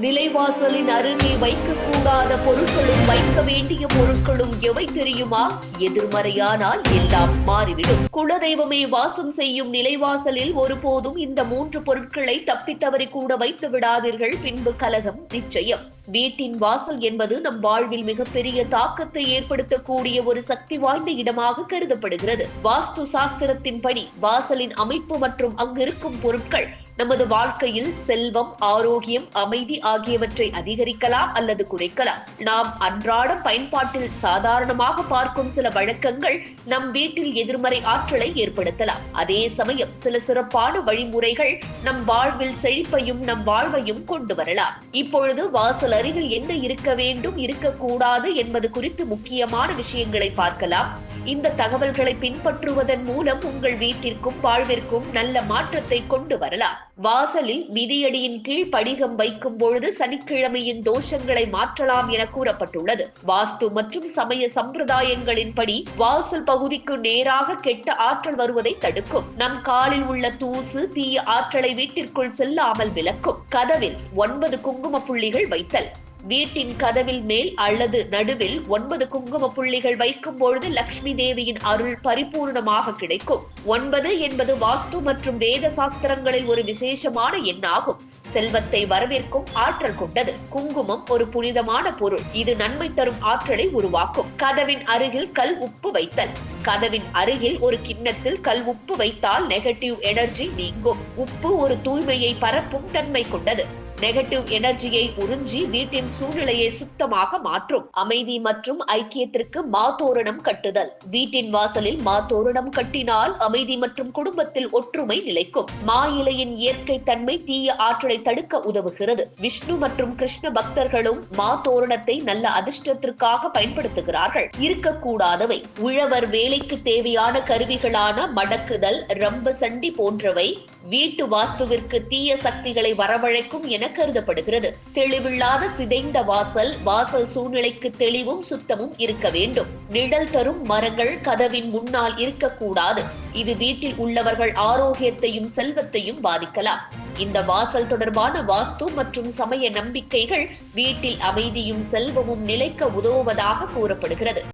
நிலைவாசலின் அருகே வைக்கக்கூடாத பொருட்களும் வைக்க வேண்டிய பொருட்களும் எவை தெரியுமா? எதிர்மறையானால் எல்லாம் மாறிவிடும். குலதெய்வமே வாசம் செய்யும் நிலைவாசலில் ஒருபோதும் இந்த மூன்று பொருட்களை தப்பித்தவரை கூட வைத்து விடாதீர்கள். பின்பு கலகம் நிச்சயம். வீட்டின் வாசல் என்பது நம் வாழ்வில் மிகப்பெரிய தாக்கத்தை ஏற்படுத்தக்கூடிய ஒரு சக்தி வாய்ந்த இடமாக கருதப்படுகிறது. வாஸ்து சாஸ்திரத்தின்படி வாசலின் அமைப்பு மற்றும் அங்கிருக்கும் பொருட்கள் நமது வாழ்க்கையில் செல்வம் ஆரோக்கியம் அமைதி ஆகியவற்றை அதிகரிக்கலாம் அல்லது குறைக்கலாம். நாம் அன்றாடம் பயன்பாட்டில் சாதாரணமாக பார்க்கும் சில வழக்கங்கள் நம் வீட்டில் எதிர்மறை ஆற்றலை ஏற்படுத்தலாம். அதே சமயம் சில சிறப்பான வழிமுறைகள் நம் வாழ்வில் செழிப்பையும் நம் வாழ்வையும் கொண்டு வரலாம். இப்பொழுது வாசல் அருகில் என்ன இருக்க வேண்டும் இருக்கக்கூடாது என்பது குறித்து முக்கியமான விஷயங்களை பார்க்கலாம். இந்த தகவல்களை பின்பற்றுவதன் மூலம் உங்கள் வீட்டிற்கும் வாழ்விற்கும் நல்ல மாற்றத்தை கொண்டு வரலாம். வாசலில் மிதியடியின் கீழ் படிகம் வைக்கும் பொழுது சனிக்கிழமையின் தோஷங்களை மாற்றலாம் என கூறப்பட்டுள்ளது. வாஸ்து மற்றும் சமய சம்பிரதாயங்களின்படி வாசல் பகுதிக்கு நேராக கெட்ட ஆற்றல் வருவதை தடுக்கும். நம் காலில் உள்ள தூசு தீய ஆற்றலை வீட்டிற்குள் செல்லாமல் விலக்கும் கதவில் ஒன்பது குங்கும புள்ளிகள் வைத்தல். வீட்டின் கதவில் மேல் அல்லது நடுவில் ஒன்பது குங்கும புள்ளிகள் வைக்கும் பொழுது லக்ஷ்மி தேவியின் அருள் பரிபூர்ணமாக கிடைக்கும். ஒன்பது என்பது வாஸ்து மற்றும் வேத சாஸ்திரங்களில் ஒரு விசேஷமான எண்ணாகும். செல்வத்தை வரவேற்கும் ஆற்றல் கொண்டது. குங்குமம் ஒரு புனிதமான பொருள். இது நன்மை தரும் ஆற்றலை உருவாக்கும். கதவின் அருகில் கல் உப்பு வைத்தல். கதவின் அருகில் ஒரு கிண்ணத்தில் கல் உப்பு வைத்தால் நெகட்டிவ் எனர்ஜி நீங்கும். உப்பு ஒரு தூய்மையை பரப்பும் தன்மை கொண்டது. நெகட்டிவ் எனர்ஜியை உறிஞ்சி வீட்டின் சூழ்நிலையை சுத்தமாக மாற்றும். அமைதி மற்றும் ஐக்கியத்திற்கு மாத்தோரணம் கட்டுதல். வீட்டின் வாசலில் மாத்தோரணம் கட்டினால் அமைதி மற்றும் குடும்பத்தில் ஒற்றுமை நிலைக்கும். மா இலையின் இயற்கை தன்மை தீய ஆற்றலை தடுக்க உதவுகிறது. விஷ்ணு மற்றும் கிருஷ்ண பக்தர்களும் மா தோரணத்தை நல்ல அதிர்ஷ்டத்திற்காக பயன்படுத்துகிறார்கள். இருக்கக்கூடாதவை உழவர் வேலைக்கு தேவையான கருவிகளான மடக்குதல் ரம்ப சண்டி போன்றவை வீட்டு வாஸ்துவிற்கு தீய சக்திகளை வரவழைக்கும் என கருதப்படுகிறது. தெளிவில்லாத சிதைந்த வாசல் வாசல் சூழ்நிலைக்கு தெளிவும் சுத்தமும் இருக்க வேண்டும். நிழல் தரும் மரங்கள் கதவின் முன்னால் இருக்கக்கூடாது. இது வீட்டில் உள்ளவர்கள் ஆரோக்கியத்தையும் செல்வத்தையும் பாதிக்கலாம். இந்த வாசல் தொடர்பான வாஸ்து மற்றும் சமய நம்பிக்கைகள் வீட்டில் அமைதியும் செல்வமும் நிலைக்க உதவுவதாக கூறப்படுகிறது.